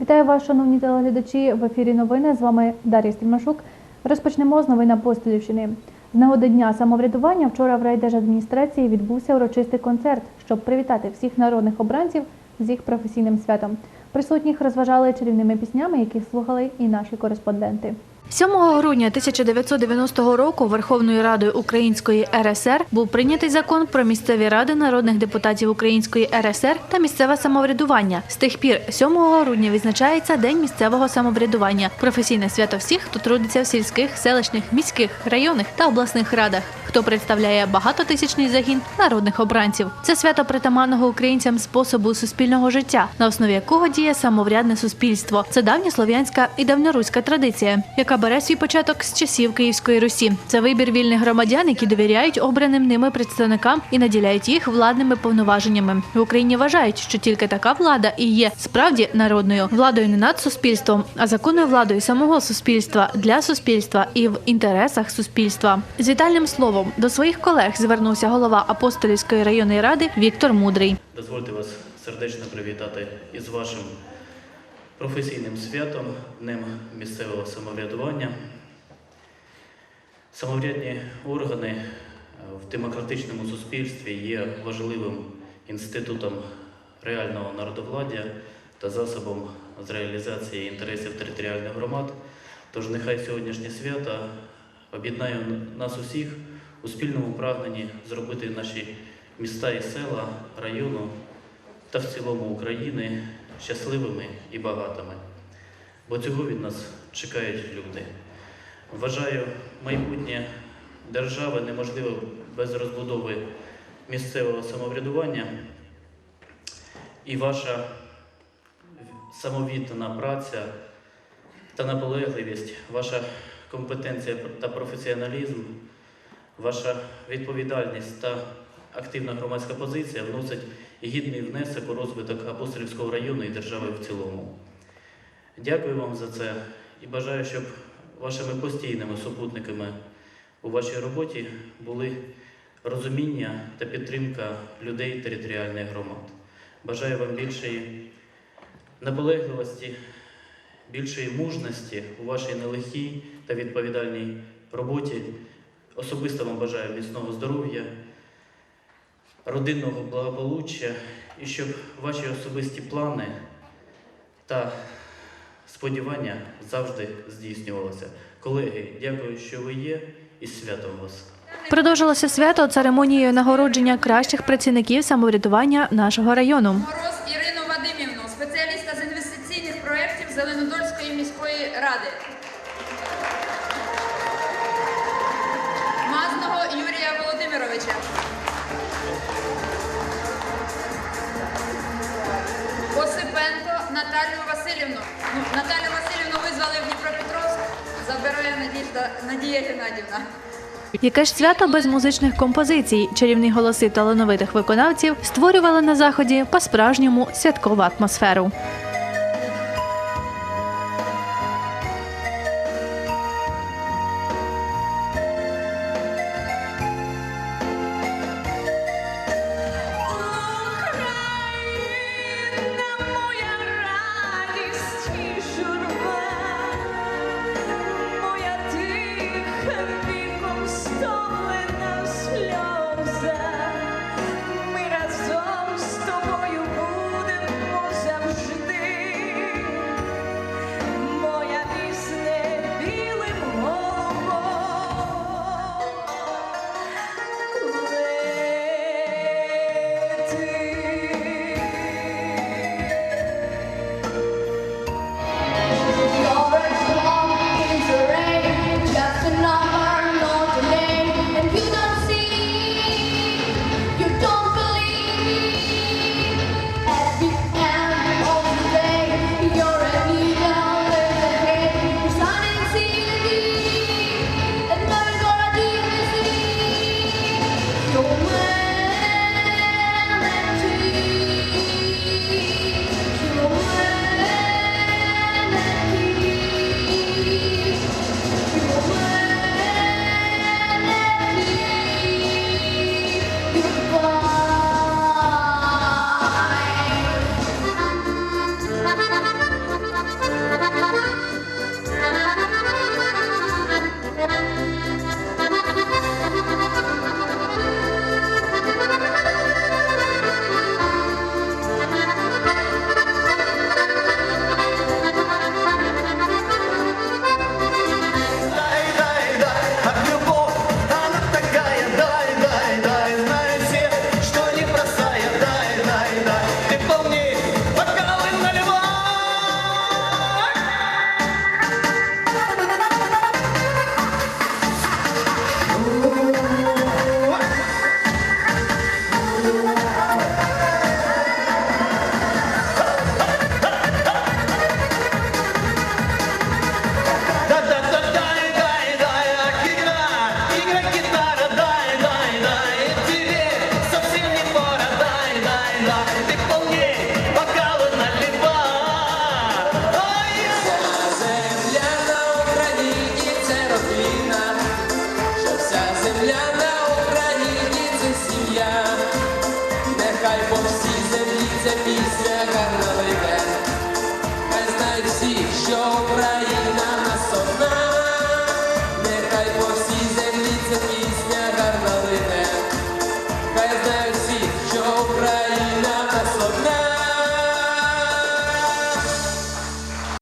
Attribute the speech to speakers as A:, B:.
A: Вітаю вас, шановні телеглядачі. В ефірі новини. З вами Дар'я Стрімашук. Розпочнемо з новин Апостолівщини. З нагоди дня самоврядування вчора в райдержадміністрації відбувся урочистий концерт, щоб привітати всіх народних обранців з їх професійним святом. Присутніх розважали чарівними піснями, які слухали і наші кореспонденти.
B: 7 грудня 1990 року Верховною Радою Української РСР був прийнятий закон про місцеві ради народних депутатів Української РСР та місцеве самоврядування. З тих пір 7 грудня відзначається День місцевого самоврядування, професійне свято всіх, хто трудиться в сільських, селищних, міських, районних та обласних радах, хто представляє багатотисячний загін народних обранців. Це свято притаманного українцям способу суспільного життя, на основі якого діє самоврядне суспільство. Це давня слов'янська і давньоруська традиція, яка бере свій початок з часів Київської Русі. Це вибір вільних громадян, які довіряють обраним ними представникам і наділяють їх владними повноваженнями. В Україні вважають, що тільки така влада і є справді народною владою не над суспільством, а законною владою самого суспільства для суспільства і в інтересах суспільства. З вітальним словом до своїх колег звернувся голова апостолівської районної ради Віктор Мудрий.
C: Дозвольте вас сердечно привітати із вашим професійним святом, Днем місцевого самоврядування. Самоврядні органи е, в демократичному суспільстві є важливим інститутом реального народовладдя та засобом з реалізації інтересів територіальних громад. Тож нехай сьогоднішнє свято об'єднає нас усіх у спільному прагненні зробити наші міста і села району та в цілому України щасливими і багатими. Бо цього від нас чекають люди. Вважаю, майбутнє держави неможливе без розбудови місцевого самоврядування і ваша самовіддана праця та наполегливість, ваша компетенція та професіоналізм, ваша відповідальність та активна громадська позиція вносять гідний внесок у розвиток Апостолівського району і держави в цілому. Дякую вам за це і бажаю, щоб вашими постійними супутниками у вашій роботі були розуміння та підтримка людей територіальних громад. Бажаю вам більшої наполегливості, більшої мужності у вашій нелегкій та відповідальній роботі. Особисто вам бажаю міцного здоров'я, родинного благополуччя і щоб ваші особисті плани та сподівання завжди здійснювалися. Колеги, дякую, що ви є, і свято вас!
B: Продовжилося свято церемонією нагородження кращих працівників самоврядування нашого району.
D: Надія Геннадівна.
B: Яке ж свято без музичних композицій, чарівні голоси талановитих виконавців створювали на заході по-справжньому святкову атмосферу.